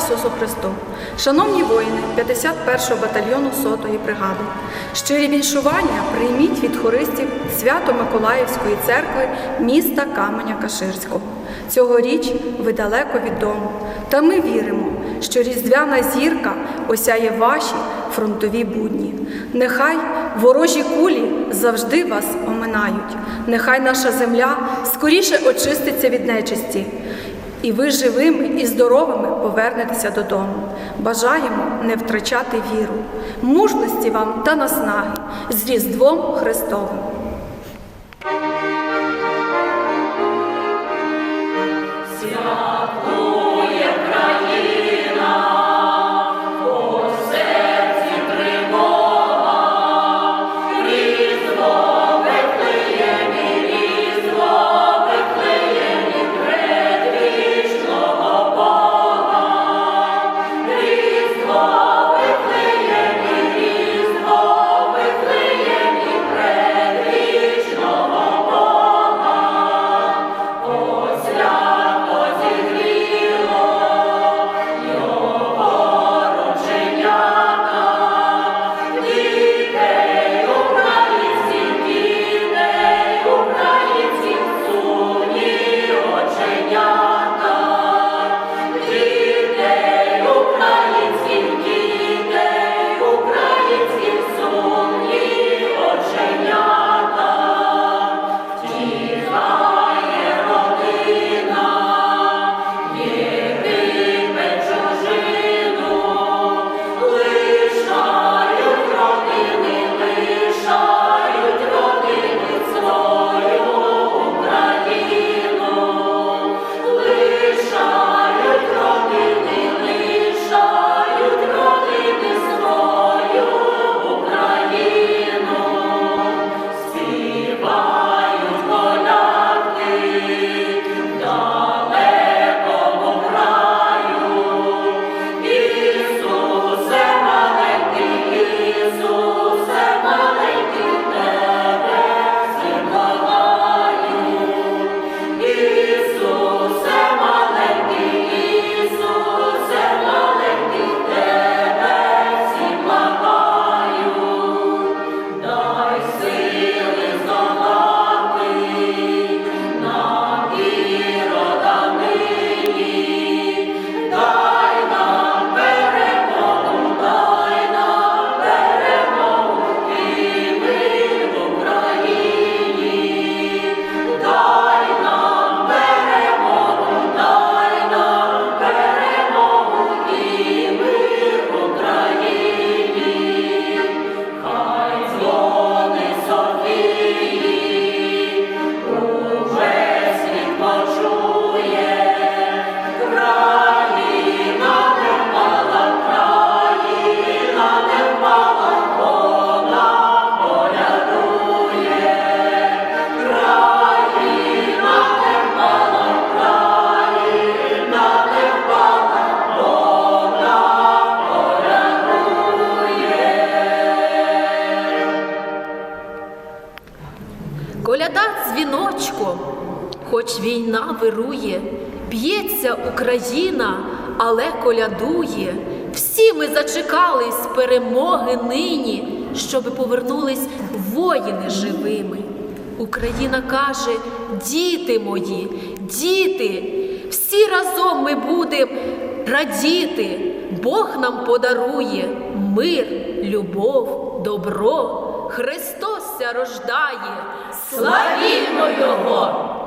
Ісусу Христу! Шановні воїни 51-го батальйону 100-ї бригади, щирі віншування прийміть від хористів Свято-Миколаївської церкви міста Каменя Каширського. Цьогоріч ви далеко від дому, та ми віримо, що різдвяна зірка осяє ваші фронтові будні. Нехай ворожі кулі завжди вас оминають, нехай наша земля скоріше очиститься від нечисті. І ви живими і здоровими повернетеся додому. Бажаємо не втрачати віру, мужності вам та наснаги з Різдвом Христовим. Вирує, б'ється Україна, але колядує. Всі ми зачекались перемоги нині, щоби повернулись воїни живими. Україна каже: діти мої, діти, всі разом ми будемо радіти. Бог нам подарує мир, любов, добро. Христос ся рождає, славімо Його!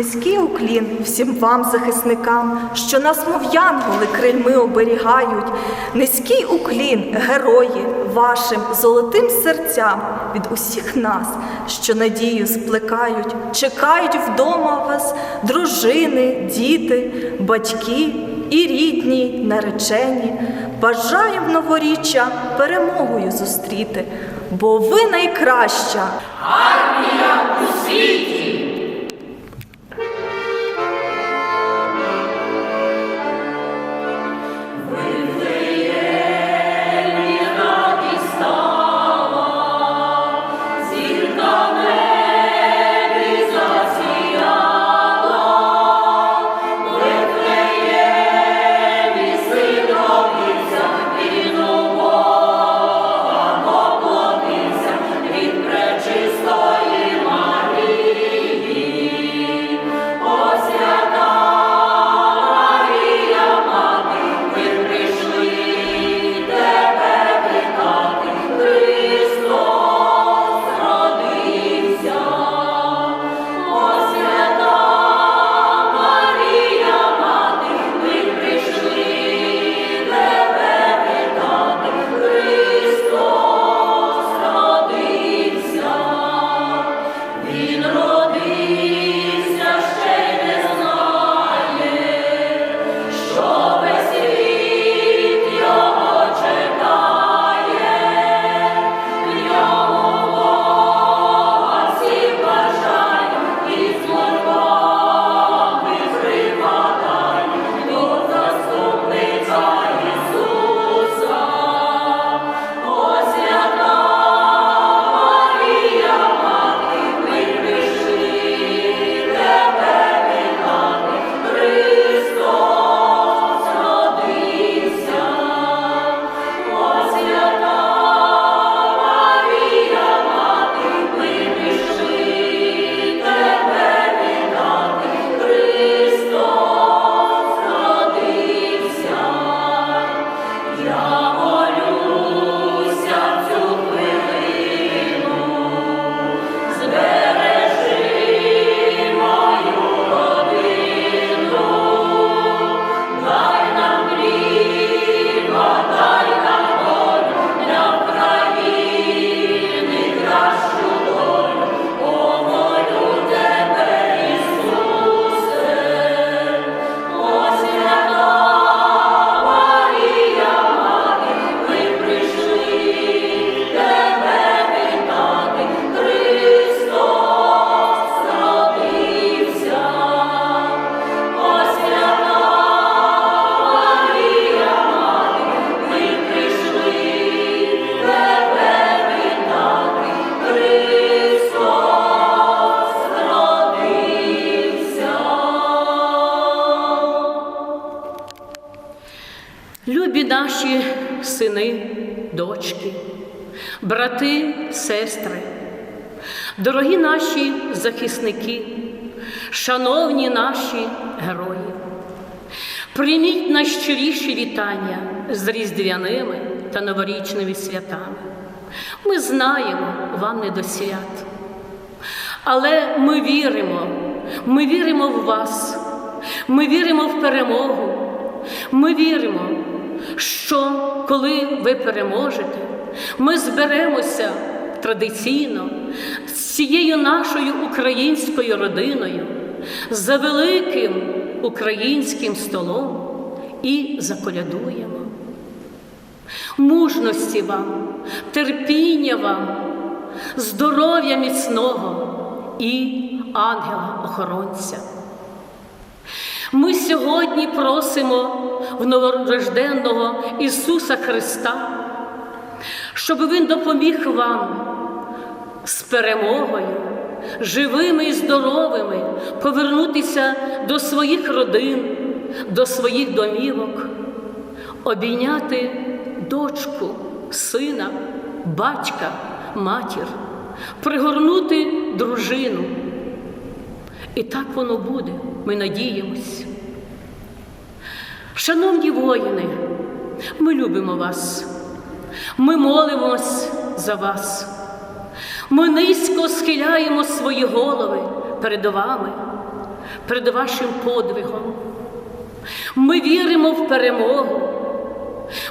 Низький уклін всім вам, захисникам, що нас, мов янголи, крильми оберігають. Низький уклін, герої, вашим золотим серцям від усіх нас, що надію сплекають, чекають вдома вас дружини, діти, батьки і рідні, наречені. Бажаємо новоріччя перемогою зустріти, бо ви найкраща. Любі брати, сестри, дорогі наші захисники, шановні наші герої, прийміть найщиріші вітання з різдвяними та новорічними святами. Ми знаємо, вам не до свят. Але ми віримо, ми віримо в вас, ми віримо в перемогу. Ми віримо, що коли ви переможете, ми зберемося традиційно з цією нашою українською родиною за великим українським столом і заколядуємо. Мужності вам, терпіння вам, здоров'я міцного і ангела-охоронця. Ми сьогодні просимо в новорожденного Ісуса Христа, щоб Він допоміг вам з перемогою, живими і здоровими повернутися до своїх родин, до своїх домівок, обійняти дочку, сина, батька, матір, пригорнути дружину. І так воно буде, ми надіємось. Шановні воїни, ми любимо вас, ми молимось за вас. Ми низько схиляємо свої голови перед вами, перед вашим подвигом. Ми віримо в перемогу.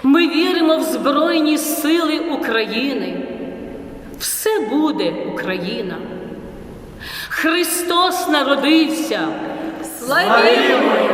Ми віримо в Збройні Сили України. Все буде Україна. Христос народився. Славімо